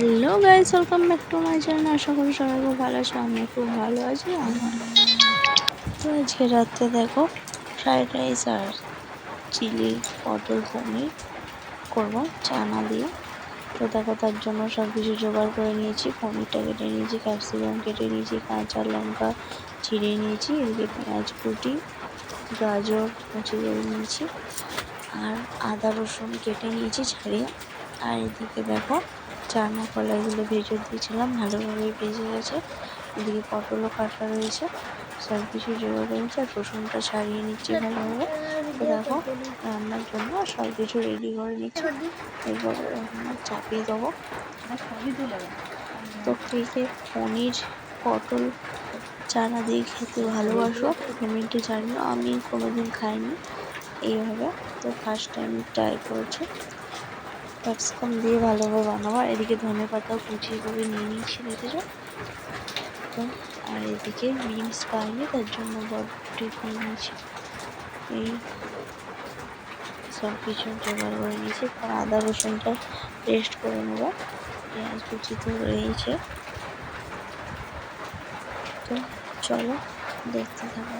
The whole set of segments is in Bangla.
Hello guys, welcome back to my channel. আশা করি সবাই খুব ভালো আছো আমি খুব ভালো আছি। আমার তো আজকে রাত্রে দেখো, ফ্রাইড রাইস আর চিলি পটল পনির করব, চানা দিয়ে। তো দেখো, তার জন্য সব কিছু জোগাড় করে নিয়েছি। পনিরটা কেটে নিয়েছি, ক্যাপসিকাম কেটে নিয়েছি, কাঁচা লঙ্কা ছিঁড়ে নিয়েছি, এদিকে পেঁয়াজ কুটি, গাজর করে নিয়েছি, আর আদা রসুন কেটে নিয়েছি ছাড়িয়ে আর এদিকে দেখো চানা কলাইগুলো ভেজে দিয়েছিলাম ভালোভাবে ভেজে গেছে। এদিকে পটলও কাটা রয়েছে, সব কিছু জোগাড় করেছি, আর রসুনটা ছাড়িয়ে নিচ্ছি ভালোভাবে। তো দেখো, রান্নার জন্য সব কিছু রেডি করে নিচ্ছি। এরপর রান্না চাপিয়ে দেবো। তো কে পনির, পটল, চানা দিয়ে খেতে ভালোবাসো। কমেন্টে জানিও, আমি কোনোদিন খাইনি। এইভাবে, তো ফার্স্ট টাইম ট্রাই করেছি। ক্যাপসিকাম দিয়ে ভালোভাবে বানাবো। এদিকে ধনে পাতাও কুচিয়ে করে নিয়ে নিয়েছি দেখেছ? তো আর এদিকে বিনস পাইনি, তার জন্য বরবটি নিয়ে নিয়েছি। এই সব কিছু জোগাড় করে নিয়েছি। তার আদা রসুনটা পেস্ট করে নেব। পেঁয়াজ কুচি তো রয়েছে তো চলো, দেখতে থাকো।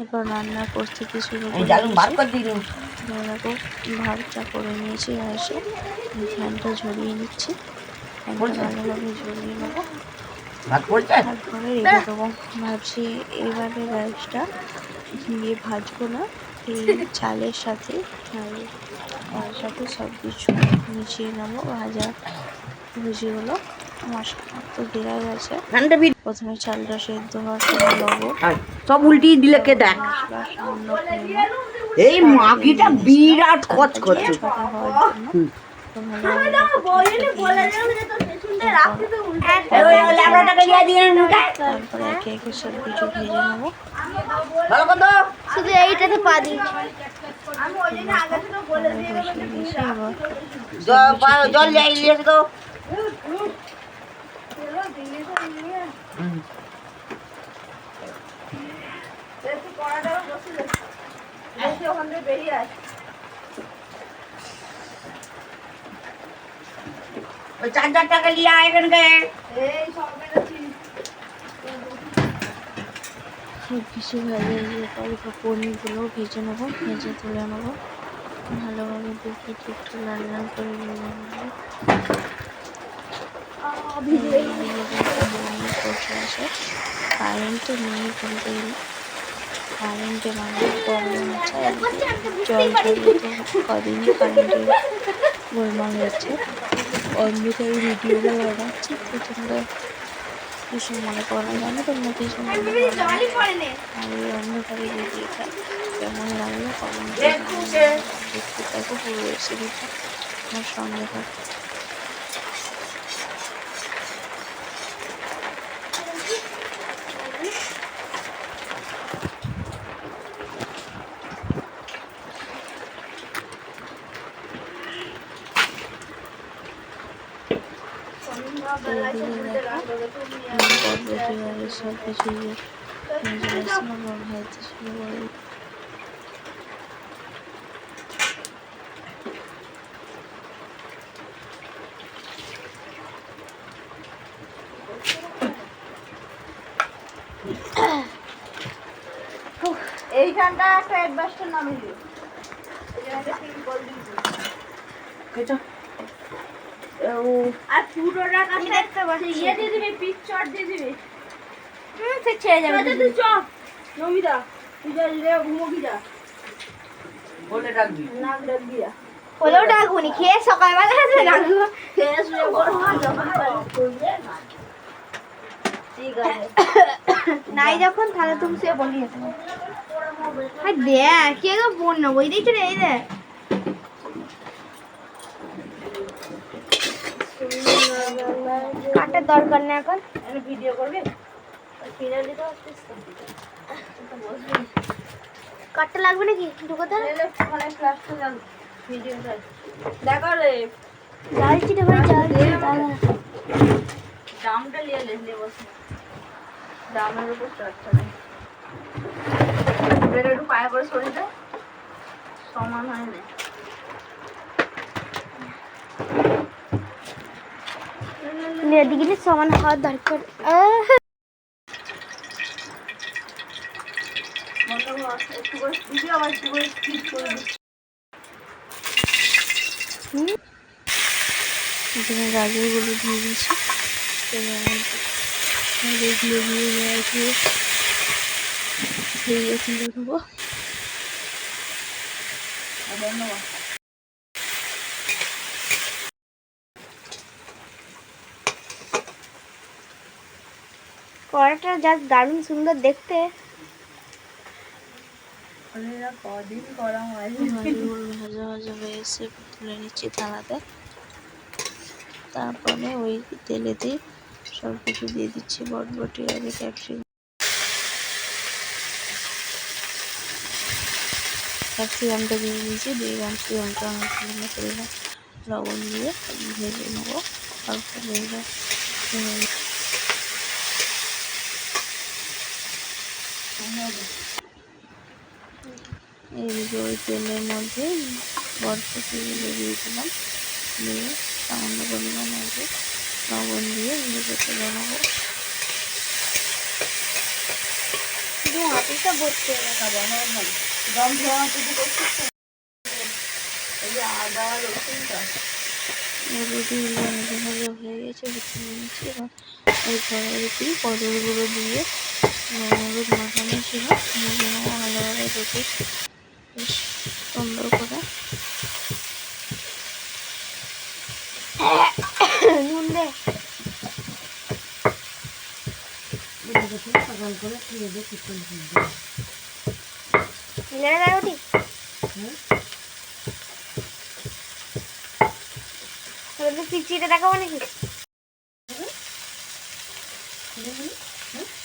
এরপর রান্নার প্রস্তুতি শুরু দিয়েছি। ধরে ভাতটা করে নিয়েছি গ্যাসে। ফ্যানটা ঝরিয়ে নিচ্ছি। ফ্যানটা ভালোভাবে ঝরিয়ে নেব। তারপরে রেখে দেবো। ভাবছি এবারে রাইসটা দিয়ে ভাজবো না। এই চালের সাথে আর সাথে সব কিছু মিশিয়ে নেব। ভাজা ভুজিগুলো মশলা তো দেওয়া গেছে প্রথমে চালটা সেদ্ধ হওয়ার সময় লবো সব উল্টিয়ে দিলে কে দেখ? এই মাগিটা বিরাট খচ করছে তারপরে একে একে সব কিছু ভেজে নেব। শুধু এইটাতে পা দিয়েছি জল টাকা নিয়ে আয় কিছু ভেজে ভেজে নেব, ভেজে তুলে নেব। ভালোভাবে দেখে, একটু লাল লাল করে নেব। কারেন্টে নেই বলতে গেলে কারেন্টে মানুষ প্রবলেম হচ্ছে জল ছড়িয়ে তো কদিনই গোলমাল হচ্ছে অন্ধকারে ভিডিওটা বানাচ্ছি প্রচণ্ড কিছু মনে করা যায় না তোমরা কিছু মনে করো। আর এই অন্ধকারে ভিডিওটা কেমন লাগল কমেন্ট দেখতে থাকো পুরো রেসিপিটা আমার সঙ্গে থাকো দেখো সব কিছু এইখানটা একটা অ্যাডভান্সটা নামিয়ে দিও আর পুরোটা কাছে দেখতে পাচ্ছি। ইয়ে দিয়ে দিবি পিকচার দিয়ে দিবি। হুম সে ছেড়ে যাবে। তুই চ। নমিতা তুই যা রে ঘুমোবি যা। বলে রাখবি নাক ডাকবি যা। হলেও ডাকুনি খেয়ে সকালবেলা আসবে ডাকবো। খেয়ে শুয়ে বড় ঠিক আছে। নাই যখন তাহলে তুমি শুয়ে বলি আর দেখ কে গো বোন নেব এই দেখছ রে এই দেখ কাটার দরকার না এখন। ভিডিও করবে? কাটতে লাগবে নাকি? ঢুকোতে দেখো। রে। জ্বালছি রে ভাই দাদা দামটা নিয়ে লেলে বসে। দামের উপর চর্চা নেই একটু পায়ে করে শরীরটা। সমান হয় না। এদিকে সমান হওয়ার দরকার। এখানে গাজরগুলো দিয়ে দিচ্ছি এগুলো দিয়ে নেব। কড়াটা যা দারুণ সুন্দর দেখতে। কদিন হয় ভাজা ভাজা হয়ে এসে তুলে নিচ্ছি থালাতে। তারপরে ওই তেলেতে সব কিছু দিয়ে দিচ্ছি বটবটি আগে ক্যাপসিকাম। ক্যাপসিকামটা দিয়ে দিয়েছি দিয়ে ক্যাপসিকামটা লঙ্কা পরিমাণ লবণ দিয়ে ভেজে নেব। তারপর ভেজে এইদিকে ওই তেলের মধ্যে বরফটিগুলো দিয়ে দিলাম। দিয়ে সামান্য পরিমাণ আগে লবণ দিয়ে ভেজে তুলে নেব হয়ে দম ধোয়া করছিস এই আদা রসুনটা রুটিগুলো ভাজা ভাজা হয়ে গেছে এবার ওই কড়াইতে পটলগুলো দিয়ে হলুদ মাখানো ছিল ভালোভাবে রুটি বেশ সুন্দর করে নুন দে সকাল দেয় পিচিটা দেখাবো নাকি?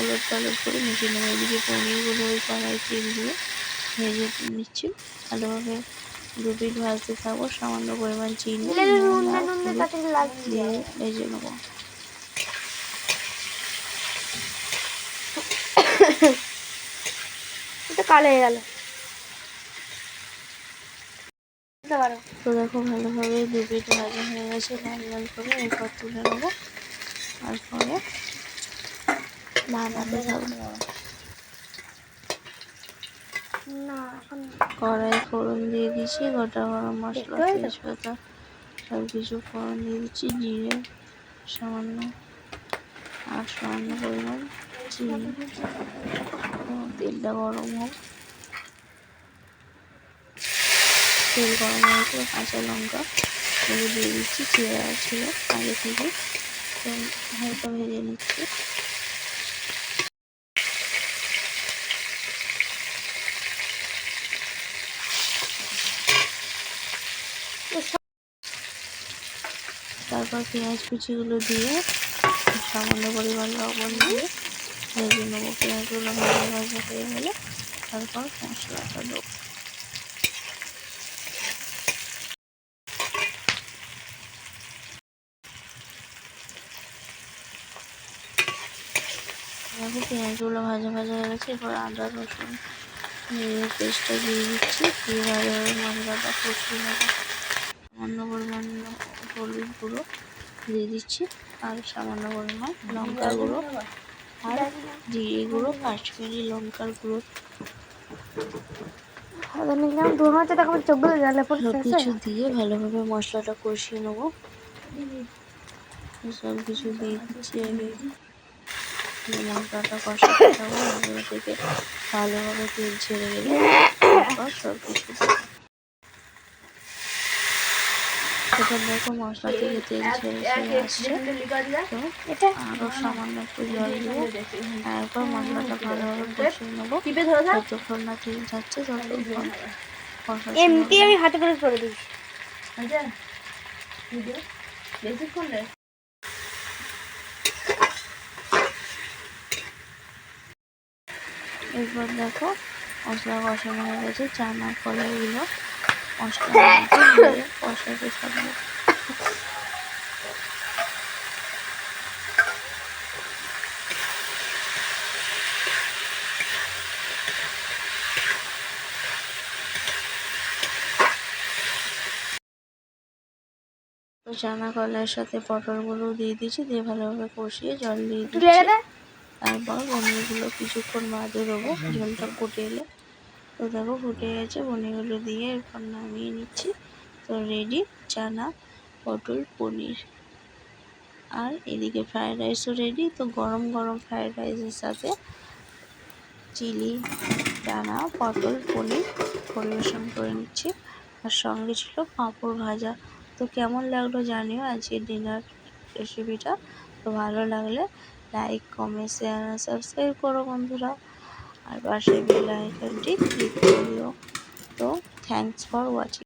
ওলট পালট করে নিচে নেব। এদিকে পনিরগুলো ওই কড়াই তেল দিয়ে ভেজে নিচ্ছি। ভালোভাবে দু ভাজতে থাকব সামান্য পরিমাণ চিনি দিয়ে ভেজে নেব। এটা কালো হয়ে গেল। তো দেখো ভালোভাবে দু ভাজা হয়ে গেছে। লাল লাল করে এরপর তুলে নেব। তারপরে থাকব না এখন কড়াই ফোড়ন দিয়ে দিচ্ছি গোটা গরম মশলা? তেজপাতা সব কিছু ফোড়ন দিয়ে দিচ্ছি জিরে সামান্য আর সামান্য পরিমাণ চিনি। তেলটা গরম হোক। তেল গরম হয়ে গেলে কাঁচা লঙ্কা দিয়ে দিচ্ছি চেরা ছিল আগে থেকে। তো হালকা ভেজে নিচ্ছি। তারপর পেঁয়াজ কুচিগুলো দিয়ে সামান্য পরিমাণ লবণ দিয়ে ভেজে নেব। পেঁয়াজগুলো ভাজা ভাজা হয়ে গেলে তারপর মশলাটা দেবো। পেঁয়াজগুলো ভাজা ভাজা হয়ে গেছে এরপর আদা, রসুন পেস্টটা দিয়ে দিচ্ছি, দিয়ে ভালোভাবে মশলাটা কষিয়ে নেব। সামান্য পরিমাণ গুঁড়ো দিয়ে দিচ্ছি আর সামান্য পরিমাণ লঙ্কার গুঁড়ো আর জিরে গুঁড়ো কাশ্মীরি লঙ্কার গুঁড়ো। সব কিছু দিয়ে ভালোভাবে মশলাটা কষিয়ে নেব। সব কিছু দিয়ে দিচ্ছি কষাতে থাকব থেকে ভালোভাবে তেল ছেড়ে গেলে সব কিছু মশলা থেকে তেল ছেড়ে ছেড়ে আসছে। তো আরও সামান্য একটু জল দিয়ে তারপর মশলাটা ভালোভাবে কষিয়ে নেব। যতক্ষণ না তেল যাচ্ছে ততক্ষণ এমনি আমি হাতে করে করে দিচ্ছি বেশিক্ষণ এরপর দেখো মশলা কষানো হয়ে গেছে চানা কলাইগুলো কষাতে থাকবে তো চানা কলাইয়ের সাথে পটলগুলো দিয়ে দিয়েছি দিয়ে ভালোভাবে কষিয়ে জল দিয়ে দিচ্ছি। তারপর পনিরগুলো কিছুক্ষণ বাদে দেবো ঝোলটা ফুটে এলে। তো দেখো ফুটে গেছে, পনিরগুলো দিয়ে এরপর নামিয়ে নিচ্ছি। তো রেডি চানা, পটল, পনির। আর এদিকে ফ্রায়েড রাইসও রেডি তো গরম গরম ফ্রায়েড রাইসের সাথে চিলি, চানা, পটল, পনির পরিবেশন করে নিচ্ছি। আর সঙ্গে ছিল পাঁপড় ভাজা। তো কেমন লাগল জানিও আজকে ডিনার রেসিপিটা তো ভালো লাগলে লাইক কমেন্ট শেয়ার সাবস্ক্রাইব করো বন্ধুরা। আর পাশে বেল আইকনটি ক্লিক করে দিও তো থ্যাংকস ফর ওয়াচিং